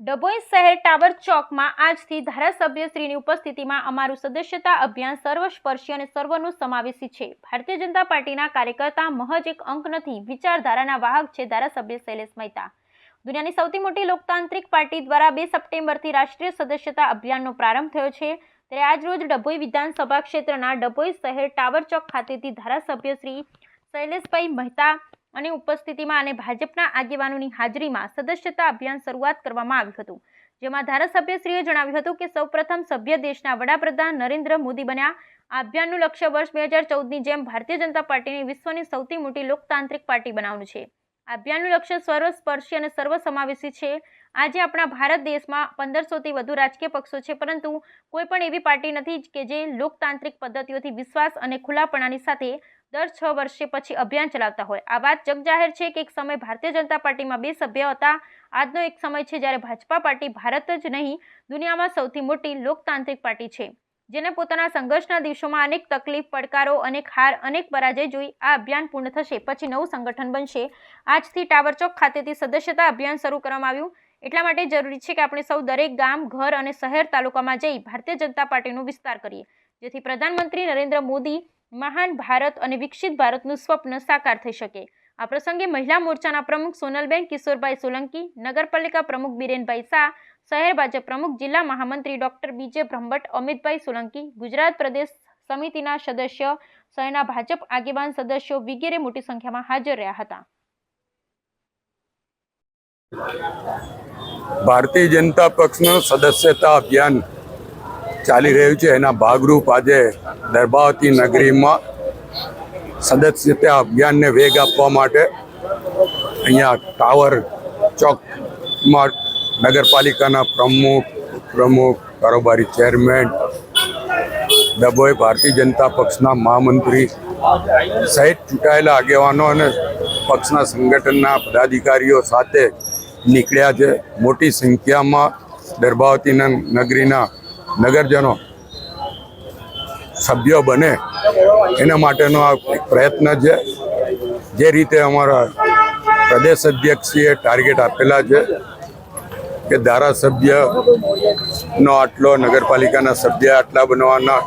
ડભોઈ શહેર ટાવર ચોકમાં આજથી ધારાસભ્યશ્રીની ઉપસ્થિતિમાં અમારું સદસ્યતા અભિયાન સર્વસ્પર્શી અને સર્વનું સમાવેશી છે. ભારતીય જનતા પાર્ટીના કાર્યકર્તા મહજ એક અંક નથી, વિચારધારાના વાહક છે ધારાસભ્ય શૈલેષ મહેતા. દુનિયાની સૌથી મોટી લોકતાંત્રિક પાર્ટી દ્વારા બે સપ્ટેમ્બરથી રાષ્ટ્રીય સદસ્યતા અભિયાનનો પ્રારંભ થયો છે. ત્યારે આજરોજ ડભોઈ વિધાનસભા ક્ષેત્રના ડભોઈ શહેર ટાવર ચોક ખાતેથી ધારાસભ્ય શ્રી શૈલેષભાઈ મહેતા અને ઉપસ્થિતિમાં અને ભાજપના આગેવાનોની હાજરીમાં સદસ્યતા અભિયાન શરૂઆત કરવામાં આવ્યું હતું. જેમાં ધારાસભ્યશ્રીએ જણાવ્યું હતું કે સૌપ્રથમ સભ્ય દેશના વડાપ્રધાન નરેન્દ્ર મોદી બન્યા. આ અભિયાનનું લક્ષ્ય વર્ષ બે હજાર ચૌદની જેમ ભારતીય જનતા પાર્ટીને વિશ્વની સૌથી મોટી લોકતાંત્રિક પાર્ટી બનાવવાનું છે. આ અભિયાનનું લક્ષ્ય સર્વસ્પર્શી અને સર્વસમાવેશી છે. આજે આપણા ભારત દેશમાં પંદરસોથી વધુ રાજકીય પક્ષો છે, પરંતુ કોઈ પણ એવી પાર્ટી નથી કે જે લોકતાંત્રિક પદ્ધતિઓથી વિશ્વાસ અને ખુલ્લાપણાની સાથે દર છ વર્ષે પછી અભિયાન ચલાવતા હોય. આ વાત જગજાહેર છે કે એક સમય ભારતીય જનતા પાર્ટીમાં બે સભ્ય હતા. આજનો એક સમય છે જ્યારે ભાજપા પાર્ટી ભારત જ નહીં, દુનિયામાં સૌથી મોટી લોકતાંત્રિક પાર્ટી છે, જેને પોતાના સંઘર્ષના દિવસોમાં અનેક તકલીફ, પડકારો અનેક હાર અનેક પરાજય જોઈ આ અભિયાન પૂર્ણ થશે. પછી નવું સંગઠન બનશે. આજથી ટાવર ચોક ખાતેથી સદસ્યતા અભિયાન શરૂ કરવામાં આવ્યું. એટલા માટે જરૂરી છે કે આપણે સૌ દરેક ગામ, ઘર અને શહેર તાલુકામાં જઈ ભારતીય જનતા પાર્ટીનો વિસ્તાર કરીએ. જેથી પ્રધાનમંત્રી નરેન્દ્ર મોદી મહાન ભારત અને વિકસિત ભારતનું સ્વપ્ન સાકાર થઈ શકે. આ પ્રસંગે મહિલા મોરચાના પ્રમુખ સોનલબેન, કિશોરભાઈ સોલંકી, નગરપાલિકા પ્રમુખ બિરેનભાઈ શાહ, શહેર ભાજપ પ્રમુખ જિલ્લા મહામંત્રી ડોક્ટર બીજે બ્રહ્મભટ્ટ, અમિતભાઈ સોલંકી, ગુજરાત પ્રદેશ સમિતિના સદસ્ય, શહેરના ભાજપ આગેવાન સદસ્યો વગેરે મોટી સંખ્યામાં હાજર રહ્યા હતા. ભારતીય જનતા પક્ષનું સદસ્યતા અભિયાન ચાલી રહ્યું છે. એના ભાગરૂપ આજે દરબાવતી નગરીમાં સદસ્યતા અભિયાનને વેગ આપવા માટે અહીંયા ટાવર ચોકમાં નગરપાલિકાના પ્રમુખ પ્રમુખ કારોબારી ચેરમેન, ડભોઈ ભારતીય જનતા પક્ષના મહામંત્રી સહિત ચૂંટાયેલા આગેવાનો અને પક્ષના સંગઠનના પદાધિકારીઓ સાથે નીકળ્યા છે. મોટી સંખ્યામાં દરબાવતી નગરીના નગરજનો સભ્યો બને એના માટેનો આ પ્રયત્ન છે. જે રીતે અમારા પ્રદેશ અધ્યક્ષીએ ટાર્ગેટ આપેલા છે કે ધારાસભ્યનો આટલો નગરપાલિકાના સભ્ય આટલા બનાવવાના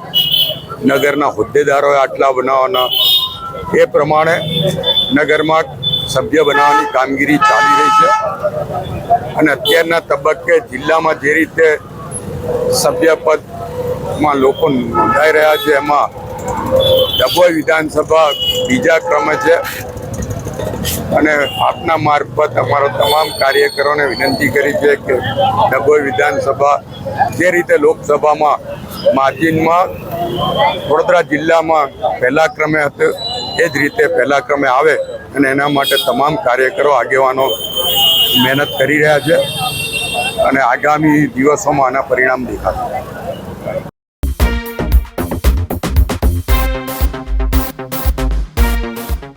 નગરના હોદ્દેદારોએ આટલા બનાવવાના એ પ્રમાણે નગરમાં સભ્ય બનાવવાની કામગીરી ચાલી રહી છે. અને અત્યારના તબક્કે જિલ્લામાં જે રીતે સભ્યપદમાં લોકો નોંધાઈ રહ્યા છે. એમાં ડભોઈ વિધાનસભા બીજા ક્રમે છે. અને આપના મારફત અમારો તમામ કાર્યકરોને વિનંતી કરી છે કે ડભોઈ વિધાનસભા જે રીતે લોકસભામાં માર્જિનમાં વડોદરા જિલ્લામાં પહેલા ક્રમે હતું, એ જ રીતે પહેલા ક્રમે આવે અને એના માટે તમામ કાર્યકરો આગેવાનો મહેનત કરી રહ્યા છે. અને આગામી દિવસોમાં આના પરિણામ દેખાશે.